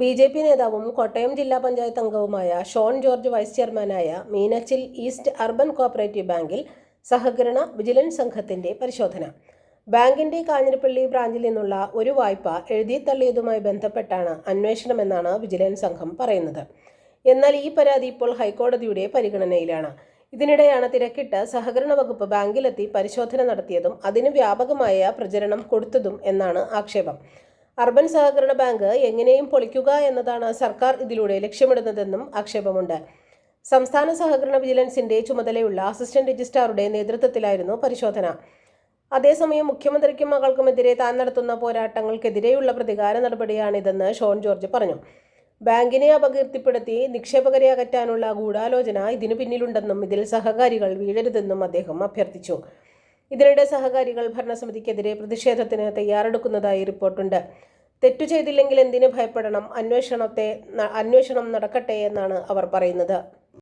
B J P നേതാവും കോട്ടയം ജില്ലാ പഞ്ചായത്ത് അംഗവുമായ ഷോൺ ജോർജ് വൈസ് ചെയർമാനായ മീനച്ചിൽ ഈസ്റ്റ് അർബൻ കോപ്പറേറ്റീവ് ബാങ്കിൽ സഹകരണ വിജിലൻസ് സംഘത്തിന്റെ പരിശോധന. ബാങ്കിന്റെ കാഞ്ഞിരപ്പള്ളി ബ്രാഞ്ചിൽ നിന്നുള്ള ഒരു വായ്പ എഴുതി തള്ളിയതുമായി ബന്ധപ്പെട്ടാണ് അന്വേഷണമെന്നാണ് വിജിലൻസ് സംഘം പറയുന്നത്. എന്നാൽ ഈ പരാതി ഇപ്പോൾ ഹൈക്കോടതിയുടെ പരിഗണനയിലാണ്. ഇതിനിടെയാണ് തിരക്കിട്ട് സഹകരണ വകുപ്പ് ബാങ്കിലെത്തി പരിശോധന നടത്തിയതും അതിന് വ്യാപകമായ പ്രചരണം കൊടുത്തതും എന്നാണ് ആക്ഷേപം. അർബൻ സഹകരണ ബാങ്ക് എങ്ങനെയും പൊളിക്കുക എന്നതാണ് സർക്കാർ ഇതിലൂടെ ലക്ഷ്യമിടുന്നതെന്നും ആക്ഷേപമുണ്ട്. സംസ്ഥാന സഹകരണ വിജിലൻസിന്റെ ചുമതലയുള്ള അസിസ്റ്റന്റ് രജിസ്ട്രാറുടെ നേതൃത്വത്തിലായിരുന്നു പരിശോധന. അതേസമയം മുഖ്യമന്ത്രിക്കും മകൾക്കുമെതിരെ താൻ നടത്തുന്ന പോരാട്ടങ്ങൾക്കെതിരെയുള്ള പ്രതികാര നടപടിയാണിതെന്ന് ഷോൺ ജോർജ് പറഞ്ഞു. ബാങ്കിനെ അപകീർത്തിപ്പെടുത്തി നിക്ഷേപകരെ അകറ്റാനുള്ള ഗൂഢാലോചന ഇതിനു പിന്നിലുണ്ടെന്നും ഇതിൽ സഹകാരികൾ വീഴരുതെന്നും അദ്ദേഹം അഭ്യർത്ഥിച്ചു. ഇതിനിടെ സഹകാരികൾ ഭരണസമിതിക്കെതിരെ പ്രതിഷേധത്തിന് തയ്യാറെടുക്കുന്നതായി റിപ്പോർട്ടുണ്ട്. തെറ്റു ചെയ്തില്ലെങ്കിൽ എന്തിനു ഭയപ്പെടണം? അന്വേഷണത്തെ അന്വേഷണം നടക്കട്ടെ എന്നാണ് അവർ പറയുന്നത്.